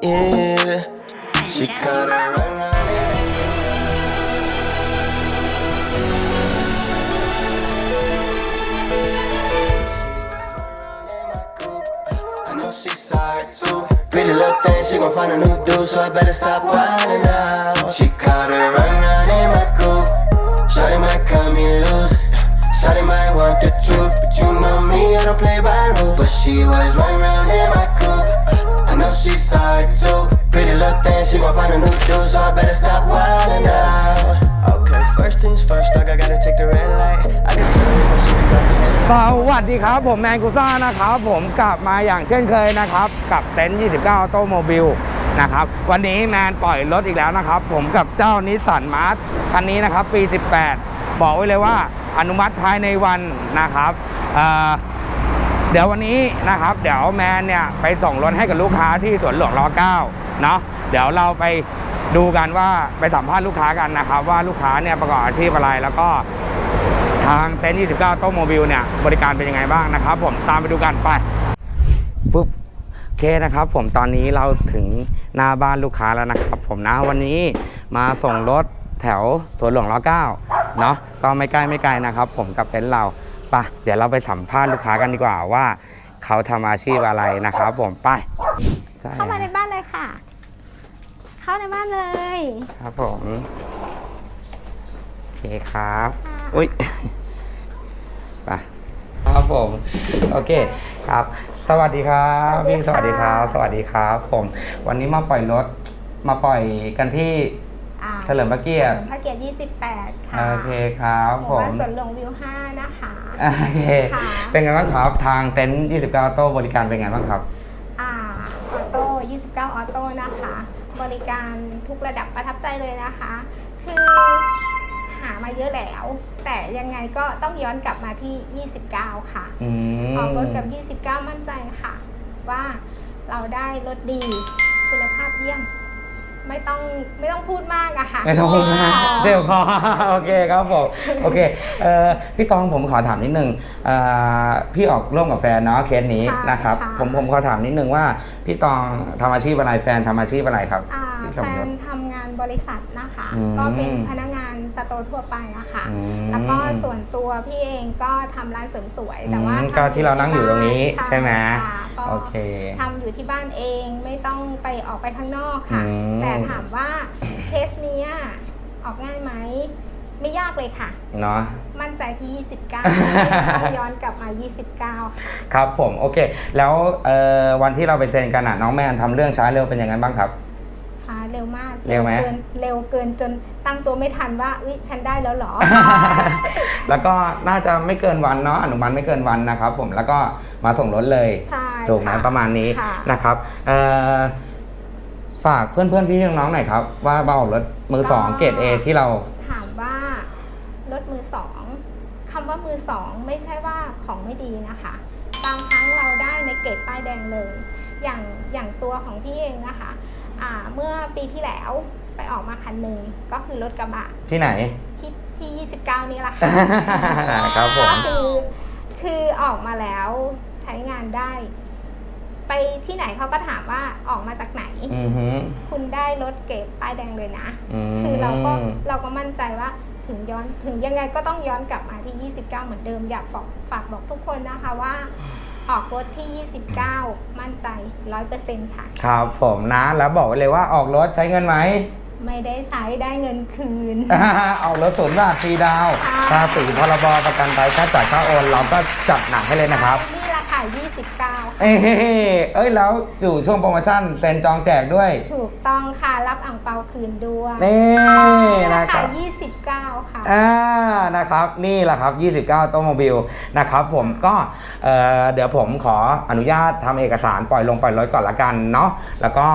She cut her run round in my coop I know she sorry too. Pretty little thing, she gon' find a new dude, so I better stop wildin' out. She caught her run in my coupe. Shawty might cut me loose. Shawty might want the truth, but you know me, I don't play by rules. But she was running round in my coupe. I know she sorry too. Pretty little thing, she gon' find a new dude, so I better stop wildin' out. Okay, first things first, dog, I gotta take the red light. I can tell you my sweet about the headlight. สวัสดีครับ ผมแมนกุซ่านะครับ ผมกลับมาอย่างเช่นเคยนะครับ กับเต็นท์29ออโตโมบิลนะครับ วันนี้แมนปล่อยรถอีกแล้วนะครับ ผมกับเจ้านิสสันมาร์คันนี้นะครับ ปี 18 บอกไว้เลยว่าอนุมัติภายในวันนะครับเอ่อ เดี๋ยววันนี้นะครับ เดี๋ยวแมนเนี่ยไปส่งรถให้กับลูกค้าที่สวนหลวงร9เนาะเดี๋ยวเราไปดูกันว่าไปสัมภาษณ์ลูกค้ากันนะครับ ว่าลูกค้าเนี่ยประกอบอาชีพอะไรแล้วก็ทางเต็นท์29โต๊ะโมบิลเนี่ยบริการเป็นยังไงบ้างนะครับ ผมตามไปดูกันไปปุ๊บโอเคนะครับ ผมตอนนี้เราถึงหน้าบ้านลูกค้าแล้วนะครับ ผมนะวันนี้มาส่งรถแถวสวนหลวงร9เนาะก็ไม่ใกล้ไม่ไกลนะครับ ผมกับเต็นท์เรา ไปเดี๋ยวเราไปสัมภาษณ์ลูกค้ากันดีกว่าว่า เขาทำอาชีพอะไรนะครับผมไปใช่เข้ามาในบ้านเลยค่ะ เข้าในบ้านเลย ครับผมโอเคครับค่ะอุ้ยไปครับผมโอเคครับ สวัสดีครับพี่สวัสดีครับ สวัสดีครับ ผม วันนี้มาปล่อยรถมาปล่อยกันที่ อ่าเฉลิมพระเกียรติพระเกียรติ 28 ค่ะโอเคครับหผมู่มบ้านสวนหลวงวิว 5 นะคะ โอเค ค่ะ เป็นไงบ้างครับทางเต็นท์29โต๊ะบริการเป็นไงบ้างครับ อ่าออโต้29 ออโต้นะคะ บริการทุกระดับประทับใจเลยนะคะ คือหามาเยอะแล้ว แต่ยังไงก็ต้องย้อนกลับมาที่ 29 ค่ะ อืม ออกรถกับ 29 มั่นใจค่ะ ว่าเราได้รถดีคุณภาพเยี่ยม ไม่ต้องไม่ต้องพูดมากอะค่ะ ไม่ต้องพูดมากเจ็บคอโอเคครับผมโอเคเอ่อพี่ตองผมขอถามนิดนึงเอ่อพี่ออกร่วมกับแฟนเนาะเคสนี้ใช่นะครับ ค่ะ ผมผมขอถามนิดนึงว่า พี่ตองทำอาชีพอะไรแฟนทำอาชีพอะไรครับอ่าพี่แฟสมยศนทำงาน บริษัทนะคะ อืมก็เป็นพนักงานสโตร์ทั่วไปอะค่ะ อืม แล้วก็ส่วนตัวพี่เองก็ทำร้านเสริมสวยแต่ว่าอืมทำก็ที่เรานั่งอยู่ตรงนี้บ้าใช่ไหมค่ะก็ โอเค ทำอยู่ที่บ้านเองไม่ต้องไปออกไปข้างนอกค่ะ อืม แต่ถามว่าเคสเนี้ยออกง่ายไหม ไม่ยากเลยค่ะ เนาะ มั่นใจที่ 29ต้องย้อนกลับมา 29 ค่ะ ครับผมโอเค แล้วเอ่อวันที่เราไปเซ็นกันอะน้องแมนทำเรื่องช้าเร็วเป็นยังไงบ้างครับค่ะ เร็วมากเร็วไหม กินเร็วเกินจนตั้งตัวไม่ทันว่าอุ๊ยฉันได้แล้วเหรอ แล้วก็น่าจะไม่เกินวันเนาะอนุมัติไม่เกินวันนะครับ ผมแล้วก็มาส่งรถเลย ใช่ถูกไหมค่ ประมาณนี้ค่ะ นะครับเอ่อฝากเพื่อนเพื่อนๆพี่น้องๆหน่อยครับ ว่าเบารถมือสองเกรดเอที่เรา ถามว่ารถมือสองคำว่ามือสองไม่ใช่ว่าของไม่ดีนะคะ บางครั้งเราได้ในเกรดป้ายแดงเลย อย่างอย่างตัวของพี่เองนะคะอ่า เมื่อปีที่แล้วไปออกมาคันหนึ่งก็คือรถกระบะที่ไหน ที่ที่29 นี่แหละค่ะครับผม ก็คือคือออกมาแล้วใช้งานได้ ไปที่ไหนเขาก็ถามว่าออกมาจากไหน อือฮึคุณได้รถเก็บป้ายแดงเลยนะอืมคือเราก็เราก็มั่นใจว่าถึงย้อนถึงยังไงก็ต้องย้อนกลับมาที่ 29 เหมือนเดิมอยากบอกฝากบอกทุกคนนะคะว่า ออกรถที่ 29 มั่นใจ 100%ค่ะ ครับผมนะแล้วบอกไว้เลยว่าออกรถใช้เงินไหม ไม่ได้ใช้ได้เงินคืนออกรถศูนย์บาทฟรีดาวค่ะภาษีพรบประกันภัยค่าจ่ายค่าโอน เราก็จัดหนักให้เลยนะครับ นี่ราคา 29เอ้ยเอ้ยแล้วอยู่ช่วงโปรโมชั่นเซ็นจองแจกด้วยถูกต้องค่ะ รับอ่างเปาคืนด้วยนี่รานะคคารับ29 ค่ะ อ่า นะครับ นี่แหละครับ 29 โตโมบิล นะครับ ผมก็เอ่อเดี๋ยวผมขออนุญาตทำเอกสารปล่อยลงปล่อยรถก่อนละกันเนาะ แล้วก็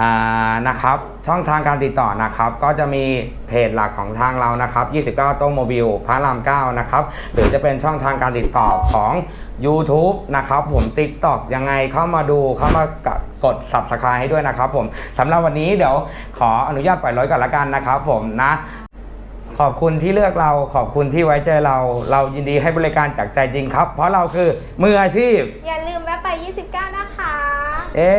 อ่านะครับ ช่องทางการติดต่อนะครับ ก็จะมีเพจหลักของทางเรานะครับ 29 โตโมบิลพระราม 9 นะครับ หรือจะเป็นช่องทางการติดต่อของ YouTube นะครับผม TikTok ยังไงเข้ามาดูเข้ามากด Subscribe ให้ด้วยนะครับผมสำหรับวันนี้เดี๋ยวขออนุญาตปล่อยรถก่อนละกันนะครับผมนะขอบคุณที่เลือกเราขอบคุณที่ไว้ใจเรา เรายินดีให้บริการจากใจจริงครับ เพราะเราคือมืออาชีพ อย่าลืมแวะไป 29 นะคะ เอ๊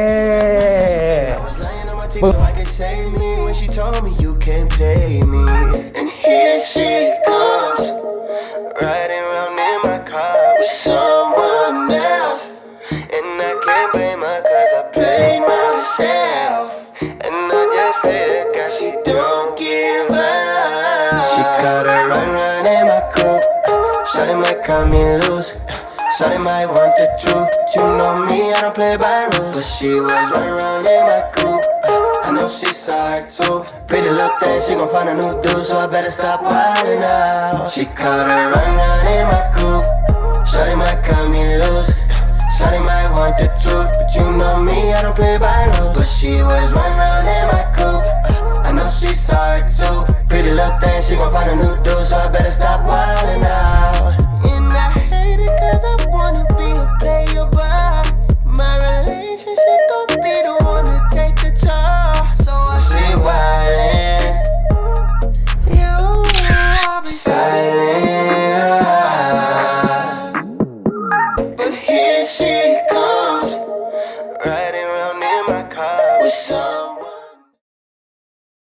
I was laying on my romantic, so I could save me when she told me you can't pay me. Cut me loose. Shawty might want the truth. But you know me, I don't play by rules. But she was running around in my coupe. I know she saw too. Pretty little thing, she gon' find a new dude, so I better stop wildin' out. She caught her run, run in my coupe. Shawty might cut me loose. Shawty might want the truth, but you know me, I don't play by rules. But she was running